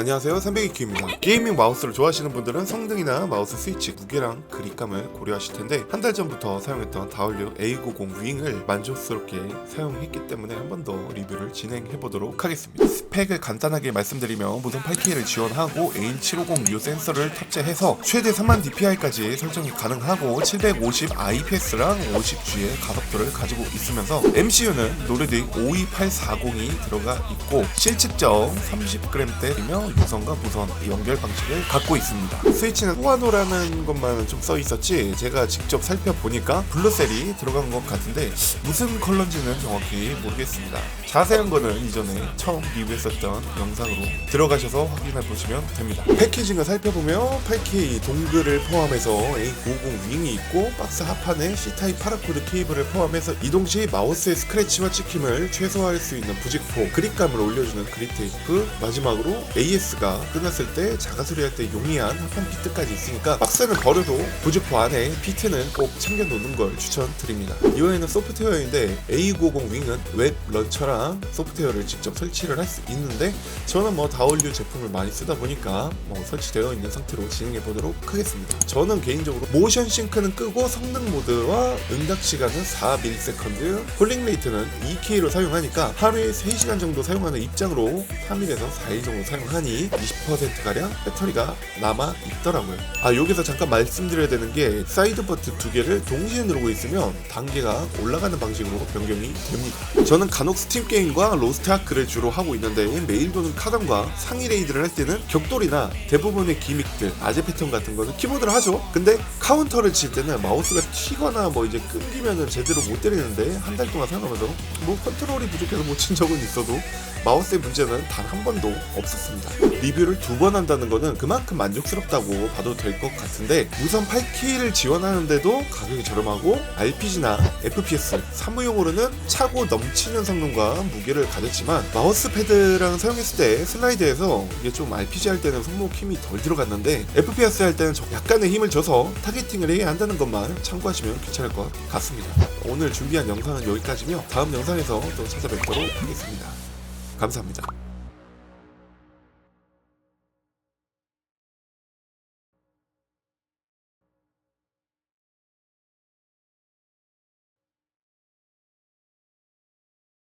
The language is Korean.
안녕하세요. 302큐입니다. 게이밍 마우스를 좋아하시는 분들은 성능이나 마우스 스위치 무게랑 그립감을 고려하실 텐데 한 달 전부터 사용했던 다올류 A90 윙을 만족스럽게 사용했기 때문에 한 번 더 리뷰를 진행해 보도록 하겠습니다. 스펙을 간단하게 말씀드리면 무선 8K를 지원하고 AN750 류 센서를 탑재해서 최대 3만 DPI까지 설정이 가능하고 750 IPS랑 50G의 가속도를 가지고 있으면서 MCU는 노르딕 52840이 들어가 있고 실측정 30g대이며 유선과 무선 연결 방식을 갖고 있습니다. 스위치는 호화노라는 것만 좀 써 있었지 제가 직접 살펴보니까 블루셀이 들어간 것 같은데 무슨 컬러인지는 정확히 모르겠습니다. 자세한 거는 이전에 처음 리뷰했었던 영상으로 들어가셔서 확인해 보시면 됩니다. 패키징을 살펴보면 8K 동글을 포함해서 A90 윙이 있고 박스 하판에 C타입 파라코드 케이블을 포함해서 이동 시 마우스의 스크래치와 찍힘을 최소화할 수 있는 부직포 그립감을 올려주는 그립 테이프 마지막으로 AS가 끝났을 때 자가 수리할 때 용이한 하판 피트까지 있으니까 박스는 버려도 부직포 안에 피트는 꼭 챙겨 놓는 걸 추천드립니다. 이번에는 소프트웨어인데 A90 윙은 웹 런처랑 소프트웨어를 직접 설치를 할 수 있는데 저는 뭐 다올류 제품을 많이 쓰다 보니까 뭐 설치되어 있는 상태로 진행해 보도록 하겠습니다. 저는 개인적으로 모션 싱크는 끄고 성능 모드와 응답 시간은 4ms, 폴링 레이트는 2K로 사용하니까 하루에 3시간 정도 사용하는 입장으로 3일에서 4일 정도 사용하니 20%가량 배터리가 남아 있더라고요. 아 여기서 잠깐 말씀드려야 되는 게 사이드 버튼 두 개를 동시에 누르고 있으면 단계가 올라가는 방식으로 변경이 됩니다. 저는 간혹 스팀 게임과 로스트 아크를 주로 하고 있는데 메일 도는 카던과 상위 레이드를 할 때는 격돌이나 대부분의 기믹들, 아재 패턴 같은 거는 키보드를 하죠. 근데 카운터를 칠때 는 마우스가 튀거나 뭐 이제 끊기면은 제대로 못 때리는데 한 달 동안 사용하면서 뭐 컨트롤이 부족해서 못 친 적은 있어도 마우스의 문제는 단 한 번도 없었습니다. 리뷰를 두 번 한다는 거는 그만큼 만족스럽다고 봐도 될 것 같은데 무선 8K를 지원하는데도 가격이 저렴하고 RPG나 FPS 사무용으로는 차고 넘치는 성능과 무게를 가졌지만 마우스 패드랑 사용했을 때 슬라이드에서 이게 좀 RPG 할 때는 손목 힘이 덜 들어갔는데 FPS 할 때는 좀 약간의 힘을 줘서 타겟팅을 해야 한다 는 것만 참고하시면 괜찮을 것 같습니다. 오늘 준비한 영상은 여기까지며 다음 영상에서 또 찾아뵙도록 하겠습니다. 감사합니다.